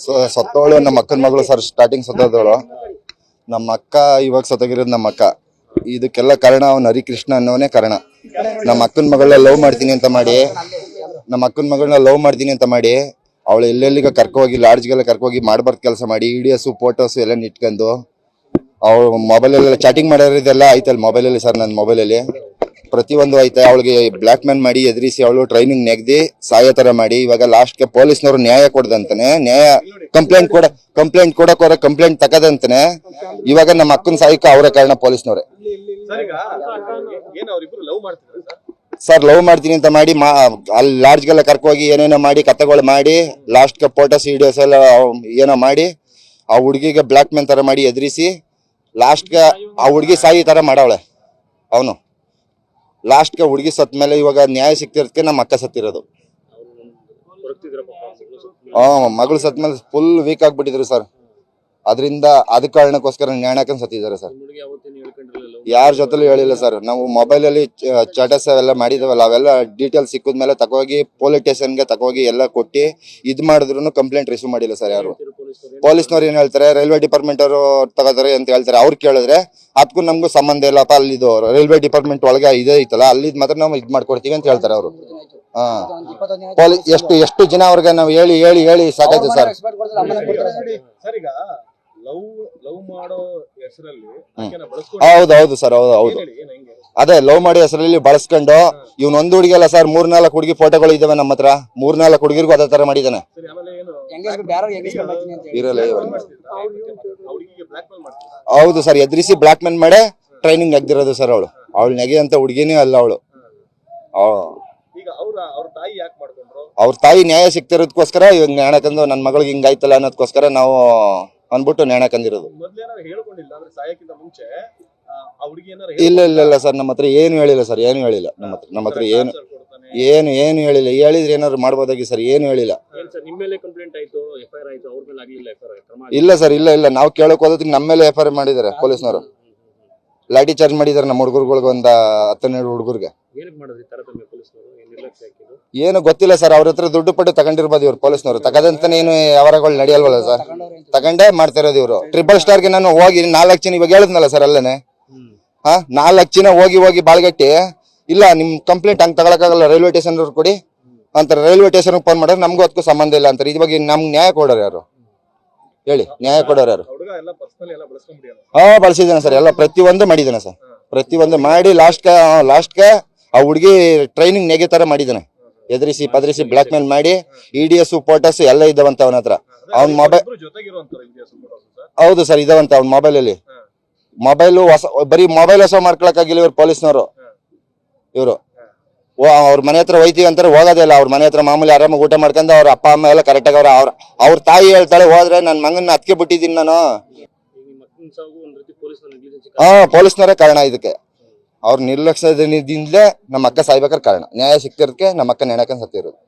ಸ- ಸತ್ತೋಳು ನಮ್ಮ ಅಕ್ಕನ ಮಗಳು ಸರ್ ಸ್ಟಾರ್ಟಿಂಗ್ ಸತ್ತೋದವಳು. ನಮ್ಮ ಅಕ್ಕ ಇವಾಗ ಸತ್ತೋಗಿರೋದು ನಮ್ಮ ಅಕ್ಕ. ಇದಕ್ಕೆಲ್ಲ ಕಾರಣ ಅವ್ನು ಹರಿಕೃಷ್ಣ ಅನ್ನೋನೇ ಕಾರಣ. ನಮ್ಮ ಅಕ್ಕನ ಮಗಳನ್ನ ಲವ್ ಮಾಡ್ತೀನಿ ಅಂತ ಮಾಡಿ, ನಮ್ಮ ಅಕ್ಕನ ಮಗಳನ್ನ ಲವ್ ಮಾಡ್ತೀನಿ ಅಂತ ಮಾಡಿ, ಅವಳು ಎಲ್ಲೆಲ್ಲಿಗೆ ಕರ್ಕೋಗಿ ಲಾಡ್ಜ್ಗೆಲ್ಲ ಕರ್ಕೋಗಿ ಮಾಡ್ಬಾರ್ದು ಕೆಲಸ ಮಾಡಿ ವಿಡಿಯೋಸು ಫೋಟೋಸು ಎಲ್ಲ ನಿಟ್ಕೊಂಡು ಅವಳು ಮೊಬೈಲಲ್ಲೆಲ್ಲ ಚಾಟಿಂಗ್ ಮಾಡೋರಿದೆಲ್ಲ ಆಯ್ತಲ್ಲ ಮೊಬೈಲಲ್ಲಿ ಸರ್ ನನ್ನ ಮೊಬೈಲಲ್ಲಿ ಪ್ರತಿಯೊಂದು ಐತೆ ಅವಳಿಗೆ ಬ್ಲ್ಯಾಕ್ ಮ್ಯಾನ್ ಮಾಡಿ ಎದುರಿಸಿ ಅವಳು ಟ್ರೈನಿಂಗ್ ನೆಗ್ದಿ ಸಾಯೋ ತರ ಮಾಡಿ ಇವಾಗ ಲಾಸ್ಟ್ಗೆ ಪೊಲೀಸ್ನವರು ನ್ಯಾಯ ಕೊಡ್ದಂತಾನೆ ನ್ಯಾಯ ಕಂಪ್ಲೇಂಟ್ ಕೊಡ ಕಂಪ್ಲೇಂಟ್ ಕೊಡಕ್ ಹೊರ ಕಂಪ್ಲೇಂಟ್ ತಗದಂತಾನೆ ಇವಾಗ ನಮ್ಮ ಅಕ್ಕನ ಸಾಯಕ ಅವರೇ ಕಾರಣ ಪೊಲೀಸ್ನವ್ರೆ. ಸರ್ ಲವ್ ಮಾಡ್ತೀನಿ ಅಂತ ಮಾಡಿ ಅಲ್ಲಿ ಲಾಡ್ಜ್ಗೆಲ್ಲ ಕರ್ಕೋಗಿ ಏನೇನೋ ಮಾಡಿ ಕಥೆಗಳು ಮಾಡಿ ಲಾಸ್ಟ್ಗೆ ಫೋಟೋಸ್ ವಿಡಿಯೋಸ್ ಎಲ್ಲ ಏನೋ ಮಾಡಿ ಆ ಹುಡುಗಿಗೆ ಬ್ಲ್ಯಾಕ್ ಮ್ಯಾನ್ ತರ ಮಾಡಿ ಎದುರಿಸಿ ಲಾಸ್ಟ್ಗೆ ಆ ಹುಡುಗಿ ಸಾಯಿ ತರ ಮಾಡವಳೆ ಅವನು. ಲಾಸ್ಟ್ಗೆ ಹುಡುಗಿ ಸತ್ ಮೇಲೆ ಇವಾಗ ನ್ಯಾಯ ಸಿಗ್ತಿರೋದಕ್ಕೆ ನಮ್ಮ ಅಕ್ಕ ಸತ್ತಿರೋದು. ಹಾಂ ಮಗಳು ಸತ್ ಮೇಲೆ ಫುಲ್ ವೀಕ್ ಆಗಿಬಿಟ್ಟಿದ್ರು ಸರ್ ಅದರಿಂದ ಅದ ಕಾರಣಕ್ಕೋಸ್ಕರ ನ್ಯಾಣಕನ್ ಸತ್ತಿದ್ದಾರೆ ಸರ್ ಯಾರ ಜೊತೆಲೂ ಹೇಳಿಲ್ಲ ಸರ್ ನಾವು ಮೊಬೈಲ್ ಅಲ್ಲಿ ಚಾಟಸ್ ಅವೆಲ್ಲ ಮಾಡಿದವಲ್ಲ, ಅವೆಲ್ಲ ಡೀಟೇಲ್ ಸಿಕ್ಕಿದ್ಮೇಲೆ ತಗೋಗಿ ಪೊಲೀಸ್ ಸ್ಟೇಷನ್ಗೆ ತಗೋಗಿ ಎಲ್ಲ ಕೊಟ್ಟು, ಇದು ಮಾಡಿದ್ರು ಕಂಪ್ಲೇಂಟ್ ರಿಸೀವ್ ಮಾಡಿಲ್ಲ ಸರ್ ಯಾರು. ಪೊಲೀಸ್ನವ್ರು ಏನ್ ಹೇಳ್ತಾರೆ? ರೈಲ್ವೆ ಡಿಪಾರ್ಟ್ಮೆಂಟ್ ಅವರು ತಗೋತಾರೆ ಅಂತ ಹೇಳ್ತಾರೆ. ಅವ್ರು ಕೇಳಿದ್ರೆ ಅದಕ್ಕೂ ನಮಗೂ ಸಂಬಂಧ ಇಲ್ಲಪ್ಪ ಅಲ್ಲಿದು ರೈಲ್ವೆ ಡಿಪಾರ್ಟ್ಮೆಂಟ್ ಒಳಗೆ ಇದೇ ಐತಲ್ಲ ಅಲ್ಲಿ ಮಾತ್ರ ನಾವು ಇದು ಮಾಡ್ಕೊಡ್ತೀವಿ ಅಂತ ಹೇಳ್ತಾರೆ ಅವರು. ಹಾ. ಪೊಲೀಸ್ ಎಷ್ಟು ಎಷ್ಟು ಜನ ಅವ್ರಿಗೆ ನಾವು ಹೇಳಿ ಹೇಳಿ ಹೇಳಿ ಸಾಕಾಯ್ತು ಸರ್. ಸರ್ ಈಗ ಲವ್ ಲವ್ ಮಾಡೋ ಹೆಸರಲ್ಲಿ ಆಕೆನ ಹೌದು ಹೌದು ಸರ್ ಹೌದು ಹೌದು. ಅದೇ ಲವ್ ಮಾಡಿ ಹೆಸರಲ್ಲಿ ಬಳಸ್ಕೊಂಡು ಇವ್ನ ಒಂದ್ ಹುಡುಗಿ ಅಲ್ಲ ಸರ್ ಮೂರ್ನಾಲ್ಕು ಹುಡುಗಿ ಫೋಟೋಗಳು ಇದಾವೆ ನಮ್ಮ ಹತ್ರ. ಮೂರ್ನಾಲ್ಕು ಹುಡುಗಿರ್ಗೂ ಅದೇ ತರ ಮಾಡಿದಾನೆ ಸರಿ ಆಮೇಲೆ ಏನು? ಇರಲ್ಲ ಇವಾಗ ಹುಡುಗಿಗೆ ಬ್ಲಾಕ್ ಮೇಲ್ ಮಾಡ್ತಿದ್ರು? ಹೌದು ಸರ್ ಎದುರಿಸಿ ಬ್ಲಾಕ್ ಮೆನ್ ಮಾಡೇ ಟ್ರೈನಿಂಗ್ ನೆಗ್ದಿರೋದು ಸರ್ ಅವಳು. ಅವಳು ನೆಗೆ ಅಂತ ಹುಡುಗಿನೇ ಅಲ್ಲ ಅವಳು. ಈಗ ಅವ್ರ ಅವ್ರ ತಾಯಿ ಯಾಕೆ ಮಾಡ್ಕೊಂಡ್ರು? ಅವ್ರ ತಾಯಿ ನ್ಯಾಯ ಸಿಗ್ತಿರೋದಕ್ಕೋಸ್ಕರ ಇವಾಗ ನ್ಯಾಣ ತಂದು ನನ್ನ ಮಗಳಿಗೆ ಹಿಂಗಾಯ್ತಲ್ಲ ಅನ್ನೋದಕ್ಕೋಸ್ಕರ ನಾವು ಅನ್ಬಿಟ್ಟು ನ್ಯಾಣ ಇಲ್ಲ ಇಲ್ಲ ಇಲ್ಲ ಸರ್ ನಮ್ಮ ಹತ್ರ ಏನು ಹೇಳಿಲ್ಲ ಸರ್ ಏನು ಹೇಳಿಲ್ಲ ನಮ್ಮ ಹತ್ರ ನಮ್ಮ ಹತ್ರ ಏನು ಏನು ಏನು ಹೇಳಿಲ್ಲ. ಹೇಳಿದ್ರೆ ಏನಾದ್ರು ಮಾಡ್ಬೋದಾಗಿ ಸರ್ ಏನು ಹೇಳಿಲ್ಲ. ಸರ್ ನಿಮ್ಮ ಮೇಲೆ ಕಂಪ್ಲೇಂಟ್ ಆಯ್ತು ಎಫ್ ಆಯ್ತು ಅವ್ರ ಮೇಲೆ ಆಗ್ಲಿಲ್ಲ ಎಫ್ ಐ ಆರ್ ಕ್ರಮ ಇಲ್ಲ ಸರ್ ಇಲ್ಲ ಇಲ್ಲ. ನಾವು ಕೇಳಕ್ ಹೋದ್ರೆ ನಮ್ಮ ಮೇಲೆ ಎಫ್ ಐ ಆರ್ ಮಾಡಿದ್ದಾರೆ ಪೊಲೀಸ್ನವರು. ಲಾಠಿ ಚಾರ್ಜ್ ಮಾಡಿದ್ದಾರೆ ನಮ್ಮ ಹುಡುಗರುಗಳಿಗೆ ಒಂದ ಹತ್ತನ್ನೆರಡು ಹುಡುಗರಿಗೆ. ಏನ್ ನಿರ್ಲಕ್ಷ್ಯ ಹಾಕಿದ್ದು? ಏನು ಗೊತ್ತಿಲ್ಲ ಸರ್ ಅವ್ರ ಹತ್ರ ದುಡ್ಡು ಪಟ್ಟು ತಗೊಂಡಿರ್ಬೋದು ಇವ್ರು ಪೊಲೀಸ್ನವರು. ತಗದಂತಾನೆ ಏನು ವ್ಯವಹಾರಗಳು ನಡೆಯಲ್ವಲ್ಲ ಸರ್? ತಗೊಂಡೇ ಮಾಡ್ತಾ ಇರೋದು ಇವರು ಟ್ರಿಬಲ್ ಸ್ಟಾರ್ಗೆ ನಾನು ಹೋಗಿ ನಾಲ್ಕು ಜನ ಇವಾಗ ಹೇಳಿದ್ನಲ್ಲ ಸರ್ ಅಲ್ಲೇನೆ? ಹಾ ನಾಲ್ಕು ಜನ ಹೋಗಿ ಹೋಗಿ ಬಾಳ್ಗಟ್ಟಿ. ಇಲ್ಲ ನಿಮ್ ಕಂಪ್ಲೇಂಟ್ ಹಂಗ್ ತಗೊಳಕ್ಕಾಗಲ್ಲ ರೈಲ್ವೆ ಸ್ಟೇಷನ್ ಅವ್ರು ಕೊಡಿ. ಅಂತಾರೆ ರೈಲ್ವೆ ಸ್ಟೇಷನ್ ಫೋನ್ ಮಾಡಿದ್ರೆ ನಮ್ಗೂ ಅದಕ್ಕೂ ಸಂಬಂಧ ಇಲ್ಲ ಅಂತಾರೆ. ಇವಾಗ ನಮ್ಗೆ ನ್ಯಾಯ ಕೊಡೋರು ಯಾರು? ಹೇಳಿ ನ್ಯಾಯ ಕೊಡೋರು ಯಾರು? ಹಾ ಬಳಸಿದ್ದೇನೆ ಸರ್. ಎಲ್ಲ ಪ್ರತಿಯೊಂದು ಮಾಡಿದ್ದಾನೆ ಸರ್. ಪ್ರತಿಯೊಂದು ಮಾಡಿ ಲಾಸ್ಟ್ಗೆ ಲಾಸ್ಟ್ಗೆ ಆ ಹುಡುಗಿ ಟ್ರೈನಿಂಗ್ ನೆಗೆ ತರ ಮಾಡಿದ್ದಾನೆ. ಎದುರಿಸಿ ಪದರಿಸಿ ಬ್ಲಾಕ್ ಮೇಲ್ ಮಾಡಿ ಇ ಡಿ ಎಸ್ ಫೋಟೋಸ್ ಎಲ್ಲ ಇದಾವಂತ ಅವನ ಹತ್ರ. ಅವ್ನ ಮೊಬೈಲ್ ಸರ್? ಹೌದು ಸರ್ ಇದಾವಂತ ಅವ್ನ ಮೊಬೈಲ್ ಅಲ್ಲಿ. ಮೊಬೈಲು ಹೊಸ, ಬರೀ ಮೊಬೈಲ್ ಹೊಸ ಮಾಡ್ಕೊಳಕ್ಕಾಗಿಲ್ಲ ಇವ್ರು ಪೊಲೀಸ್ನವರು. ಇವರು. ಅವ್ರ ಮನೆ ಹತ್ರ ಹೋಯ್ತೀವಿ ಅಂತಾರೆ, ಹೋಗೋದೇ ಇಲ್ಲ. ಅವ್ರ ಮನೆ ಹತ್ರ ಮಾಮೂಲಿ ಆರಾಮಾಗಿ ಊಟ ಮಾಡ್ಕೊಂಡು ಅವ್ರ ಅಪ್ಪ, ಅಮ್ಮ ಎಲ್ಲ ಕರೆಕ್ಟಾಗಿ ಅವ್ರ ಅವ್ರ ಅವ್ರ ತಾಯಿ ಹೇಳ್ತಾಳೆ, ಹೋದ್ರೆ ನನ್ನ ಮಗನ ಅದಕ್ಕೆ ಬಿಟ್ಟಿದ್ದೀನಿ ನಾನು. ಹಾ, ಪೊಲೀಸ್ನವರೇ ಕಾರಣ ಇದಕ್ಕೆ. ಅವ್ರ ನಿರ್ಲಕ್ಷ್ಯದಿಂದಲೇ ನಮ್ಮ ಅಕ್ಕ ಸಾಯ್ಬೇಕಾದ್ರೆ ಕಾರಣ. ನ್ಯಾಯ ಸಿಕ್ತಿರೋದಕ್ಕೆ ನಮ್ಮ ಅಕ್ಕ ನೆಣಕನ್ ಸತ್ತಿರೋದು.